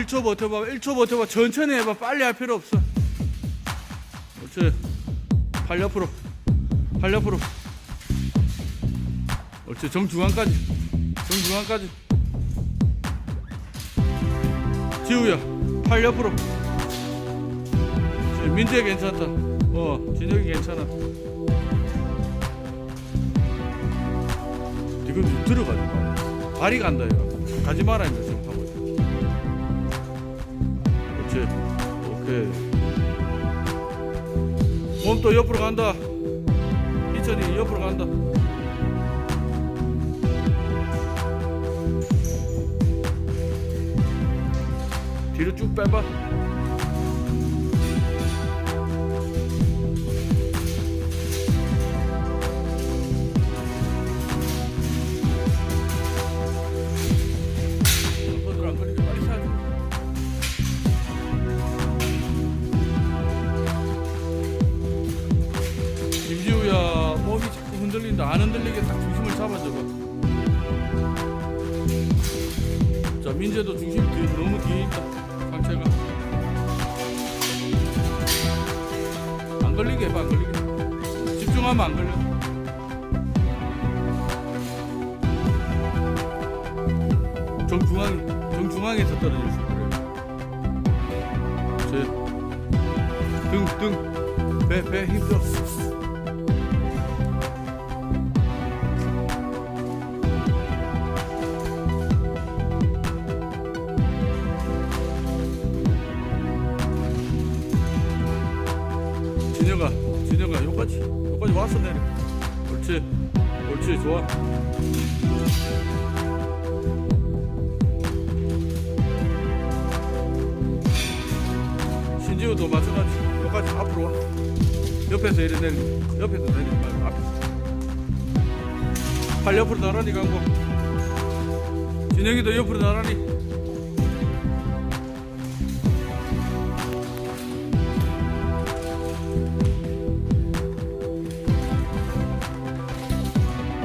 1초 버텨봐 1초 버텨봐. 천천히 해봐. 빨리 할 필요 없어. 그렇지 팔 옆으로. 팔 옆으로. 그렇지 정중앙까지. 정중앙까지. 지우야 팔 옆으로. 민재 괜찮다. 어 진혁이 괜찮아. 지금 들어가지 마. 발이 간다 이거. 가지 마라 이거 그렇지 오케이 몸또 옆으로 간다. 희천이 옆으로 간다. 뒤로 쭉 빼봐 정중앙 정중앙에서 떨어질 수 있어요 등등 배배 힘들어 진혁아, 진혁아, 여기까지, 여기까지 와서 내려. 옳지, 옳지, 좋아. 신지우도 마찬가지. 여기까지 앞으로 와. 옆에서 이래 내리, 옆에서 내리지 말고 앞에서. 팔 옆으로 나란히 가고. 진혁이도 옆으로 나란히.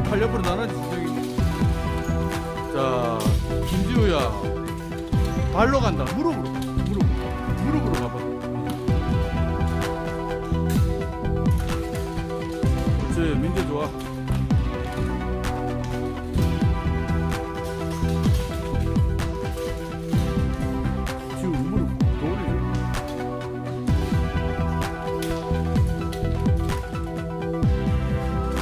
팔 옆으로 나란히 진혁이. 자, 김지우야. 발로 간다. 무릎으로. 무릎. 무릎으로 가봐. 그렇지. 민재 좋아.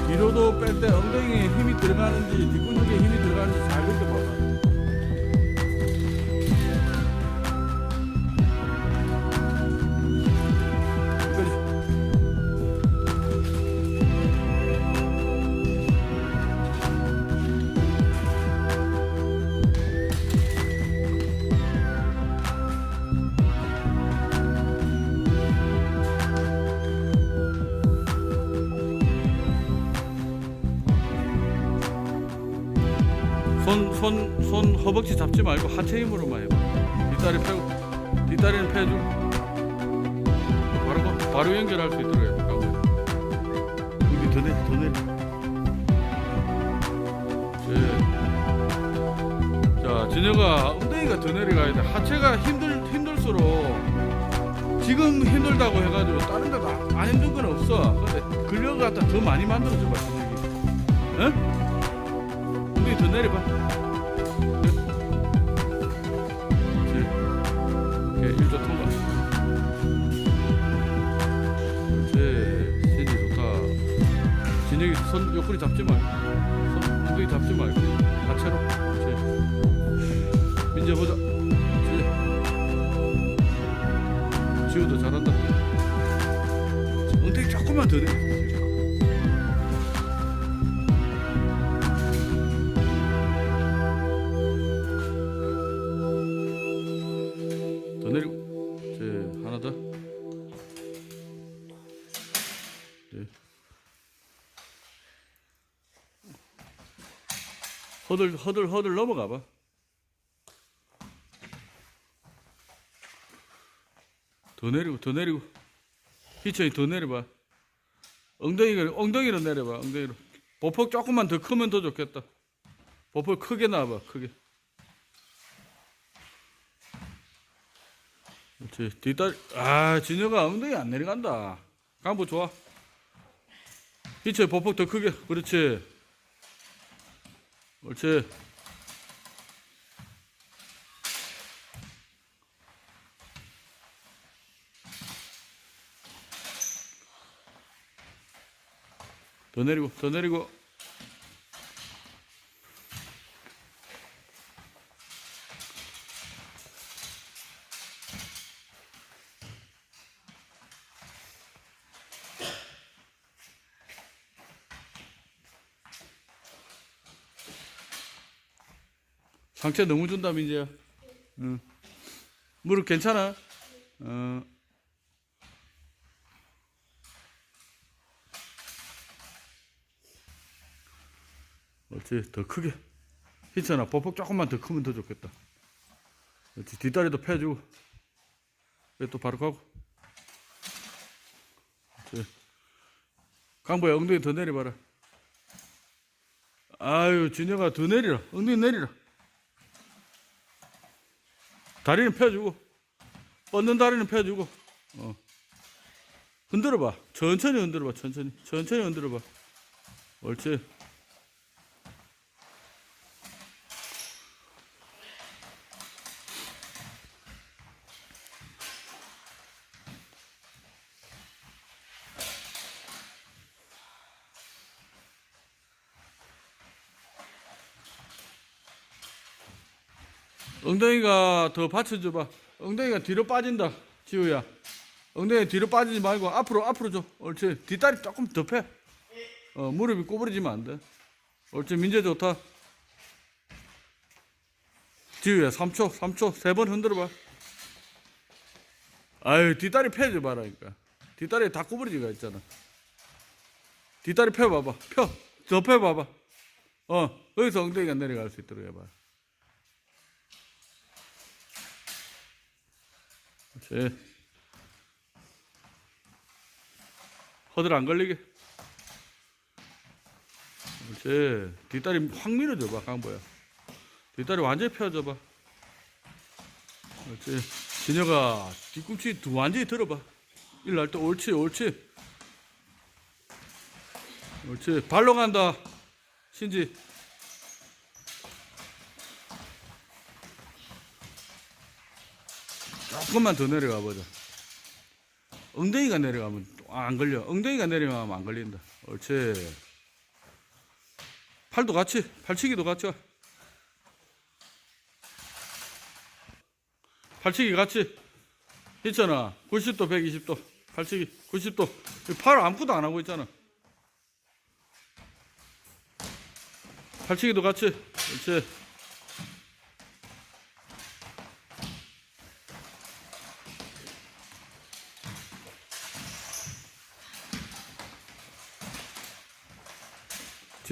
뒤로도 뺄 때 엉덩이에 힘이 들어가는지 뒷근육에 힘이 들어가는지 잘 느껴봐봐. 손, 손 허벅지 잡지 말고 하체 힘으로만 해봐. 뒷다리 펴고, 뒷다리는 펴주고. 바로, 거- 바로 연결할 수 있도록 해. 가고. 여기 더 내려, 더 내려. 예. 자, 진혁아, 엉덩이가 더 내려가야 돼. 하체가 힘들, 힘들수록 지금 힘들다고 해가지고 다른 데도 안- 안 힘든 건 없어. 근데 근력을 갖다 더 많이 만들어줘봐, 진혁이. 응? 엉덩이 더 내려봐. 손 옆구리 잡지 말고. 손 엉덩이 잡지 말고. 그렇지. 민재 보자. 허들 허들 허들 넘어가 봐 더 내리고 더 내리고 희천이 더 내려봐 엉덩이가 엉덩이로 내려봐 엉덩이로 보폭 조금만 더 크면 더 좋겠다 보폭 크게 나와봐 크게 그렇지. 뒷다리. 아, 진혁아 엉덩이 안 내려간다. 강보 좋아. 희철 보폭 더 크게. 그렇지. 그렇지. 더 내리고, 더 내리고. 상체 너무 준다, 민재야. 응. 무릎 괜찮아? 어. 그렇지, 더 크게. 희찬아, 보폭 조금만 더 크면 더 좋겠다. 그렇지, 뒷다리도 펴주고. 또 바로 가고. 그렇지. 강보야, 엉덩이 더 내려봐라. 아유, 진영아, 더 내리라. 엉덩이 내리라. 다리는 펴주고 뻗는 다리는 펴주고. 어. 흔들어봐. 천천히 흔들어봐 천천히. 천천히 흔들어봐. 옳지 엉덩이가 더 받쳐줘봐. 엉덩이가 뒤로 빠진다. 지우야. 엉덩이 뒤로 빠지지 말고 앞으로 앞으로 줘. 옳지. 뒷다리 조금 더 펴. 어, 무릎이 꼬부러지면 안 돼. 옳지. 민재 좋다. 지우야 3초 3초 세 번 흔들어 봐. 아유 뒷다리 펴줘 봐라니까. 뒷다리에 다 꼬부러지가 있잖아. 뒷다리 펴봐봐. 펴. 더 펴봐봐. 어 여기서 엉덩이가 내려갈 수 있도록 해봐. 그렇지. 허들 안 걸리게. 그렇지. 뒷다리 확 밀어줘봐, 강보야. 뒷다리 완전히 펴줘봐. 그렇지. 진혁아, 뒤꿈치 두 완전히 들어봐. 일날 때 옳지, 옳지. 옳지. 발로 간다. 신지. 조금만 더 내려가 보자. 엉덩이가 내려가면 또안 걸려. 엉덩이가 내려가면 안 걸린다. 옳지. 팔도 같이, 팔치기도 같이. 와. 팔치기 같이. 있잖아. 90도, 120도. 팔치기, 90도. 팔 아무것도 안 하고 있잖아. 팔치기도 같이. 옳지.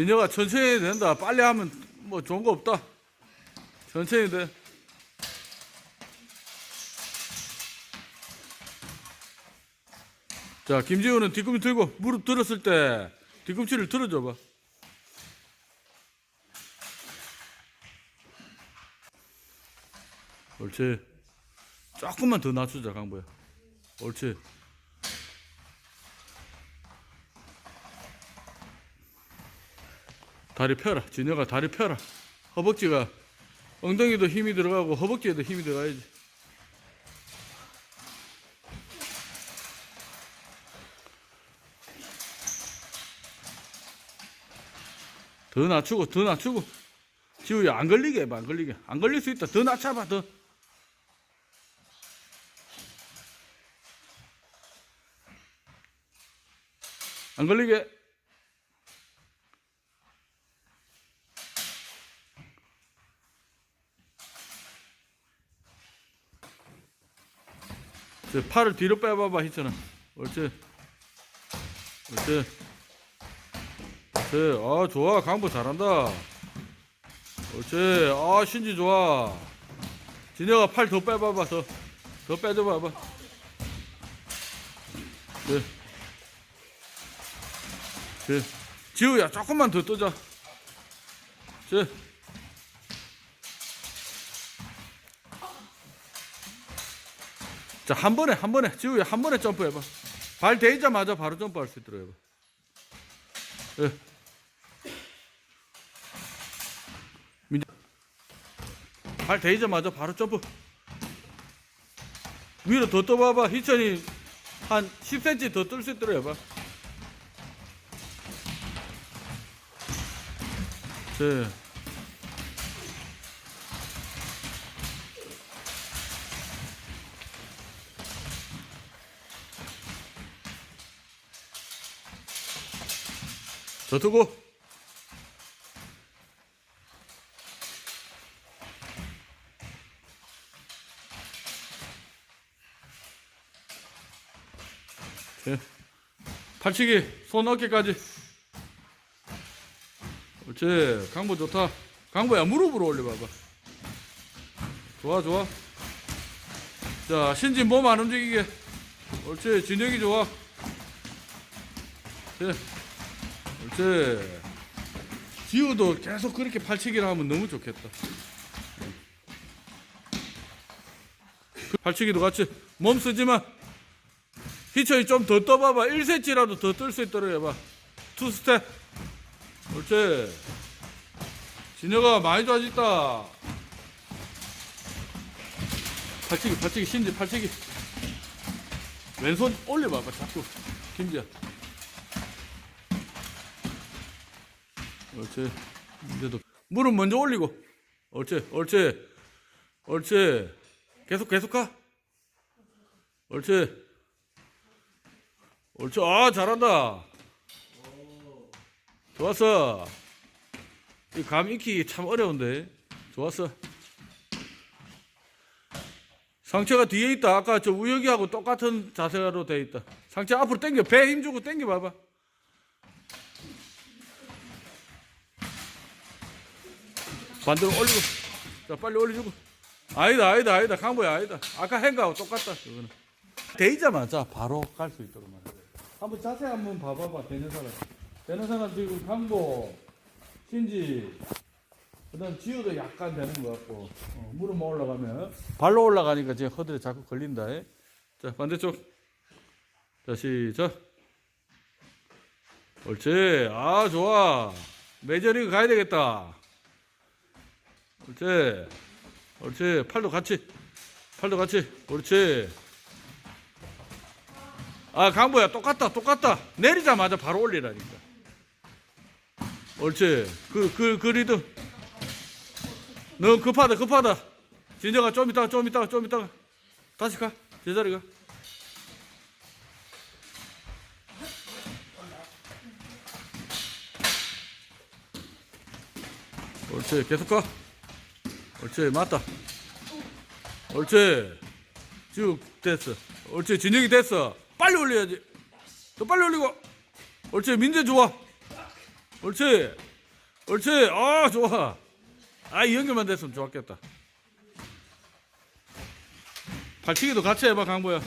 진혁아 천천히 해도 된다. 빨리 하면 뭐 좋은 거 없다. 천천히 돼. 자, 김지우는 뒤꿈치 들고 무릎 들었을 때 뒤꿈치를 들어줘 봐. 옳지. 조금만 더 낮추자, 강보야. 옳지. 다리 펴라. 진혁아 다리 펴라. 허벅지가 엉덩이도 힘이 들어가고 허벅지에도 힘이 들어가야지. 더 낮추고 더 낮추고 지우야 안 걸리게 해봐 안 걸리게 안 걸릴 수 있다 더 낮춰봐 더 안 걸리게 저 팔을 뒤로 빼봐봐 했잖아. 옳지. 옳지. 옳지. 아, 좋아. 강보 잘한다. 옳지. 아, 신지 좋아. 진혁아 팔 더 빼봐봐. 더. 더 빼줘봐봐. 네. 네. 지우야, 조금만 더 뜨자. 네. 자, 한 번에, 한 번에, 지우야, 한 번에 점프해봐. 발 대자마자 바로 점프할 수 있도록 해봐. 예. 민재. 발 대자마자 바로 점프. 위로 더 떠봐봐. 희천이 한 10cm 더 뜰 수 있도록 해봐. 네. 더 두고. 네. 팔치기 손 어깨까지. 그렇지. 강보 좋다. 강보야 무릎으로 올려봐봐. 좋아 좋아. 자 신진 몸 안 움직이게. 옳지. 진혁이 좋아. 네. 옳지 지우도 계속 그렇게 팔치기를 하면 너무 좋겠다. 팔치기도 같이 몸 쓰지만 희철이 좀 더 떠봐봐. 1cm라도 더 뜰 수 있도록 해봐. 투 스텝. 옳지. 진혁아 많이 좋아졌다. 팔치기 팔치기. 신지 팔치기. 왼손 올려봐봐 자꾸. 김지야 옳지 이제도 무릎 먼저 올리고. 옳지 옳지 옳지 계속 계속 가? 옳지 옳지 아 잘한다. 좋았어. 이 감 익히기 참 어려운데. 좋았어. 상체가 뒤에 있다. 아까 저 우혁이하고 똑같은 자세로 돼 있다. 상체 앞으로 당겨. 배 힘주고 당겨 봐봐 반대로 올리고. 자 빨리 올려주고. 아니다 아니다 아니다. 강보야 아니다. 아까 행가하고 똑같다 그거는. 되자마자 바로 갈 수 있도록 말이야 한번 자세 한번 봐봐봐 되는 사람 되는 사람 지금 강보 신지 그다음 지우도 약간 되는 것 같고. 어, 무릎만 올라가면. 발로 올라가니까 지금 허들에 자꾸 걸린다. 에. 자 반대쪽. 자 시작. 옳지. 아 좋아. 메저리그 가야 되겠다 옳지. 옳지. 팔도 같이. 팔도 같이. 옳지. 아 강보야 똑같다 똑같다. 내리자마자 바로 올리라니까. 옳지. 그 그 그 리듬. 너 급하다 급하다. 진정아 좀 이따가 좀 이따가 좀 이따가. 다시 가. 제자리 가. 옳지. 계속 가 옳지 맞다. 옳지. 쭉 됐어. 옳지 진영이 됐어. 빨리 올려야지. 더 빨리 올리고. 옳지 민재 좋아. 옳지. 옳지. 아 좋아. 아이 연결만 됐으면 좋았겠다. 발치기도 같이 해봐 강보야.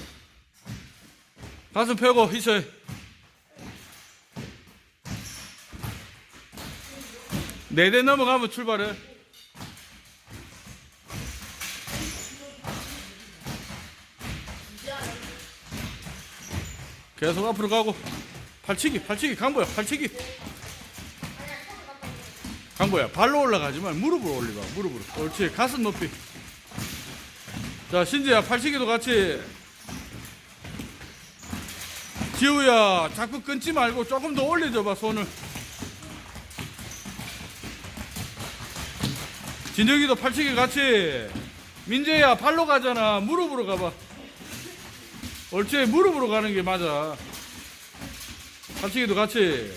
가슴 펴고 희철. 네대 넘어가면 출발해 계속 앞으로 가고. 팔치기 팔치기 강보야 팔치기. 강보야 발로 올라가지만 무릎으로 올리봐 무릎으로. 옳지 가슴 높이. 자 신지야 팔치기도 같이. 지우야 자꾸 끊지 말고 조금 더 올려줘봐 손을. 진혁이도 팔치기 같이. 민재야 발로 가잖아. 무릎으로 가봐 옳지 무릎으로 가는 게 맞아. 팔치기도 같이.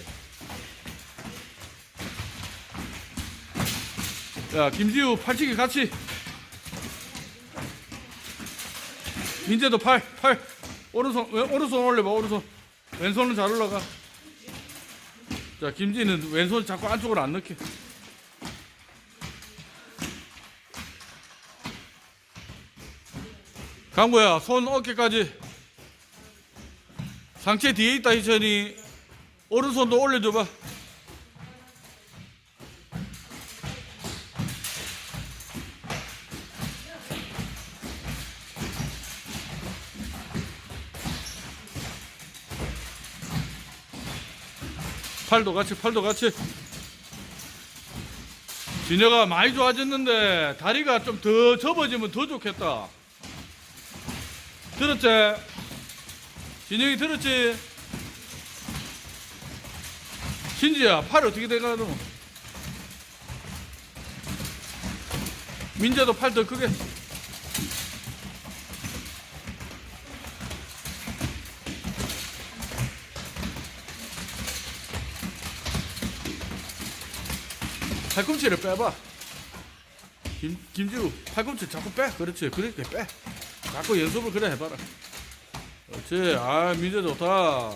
야 김지우 팔치기 같이. 민재도 팔 팔. 오른손 왼- 오른손 올려봐 오른손. 왼손은 잘 올라가. 자 김지는 왼손 자꾸 안쪽으로 안 넣게. 강구야 손 어깨까지 상체 뒤에 있다 희천이. 오른손도 올려줘봐. 팔도 같이 팔도 같이. 진혁아 많이 좋아졌는데 다리가 좀 더 접어지면 더 좋겠다. 들었지? 진혁이 들었지? 신지야 팔 어떻게 돼가노? 민재도 팔 더 크게 팔꿈치를 빼봐. 김, 김지우, 팔꿈치 자꾸 빼. 그렇지. 그렇게 빼. 자꾸 연습을 그래 해봐라. 그렇지. 아, 민재 좋다.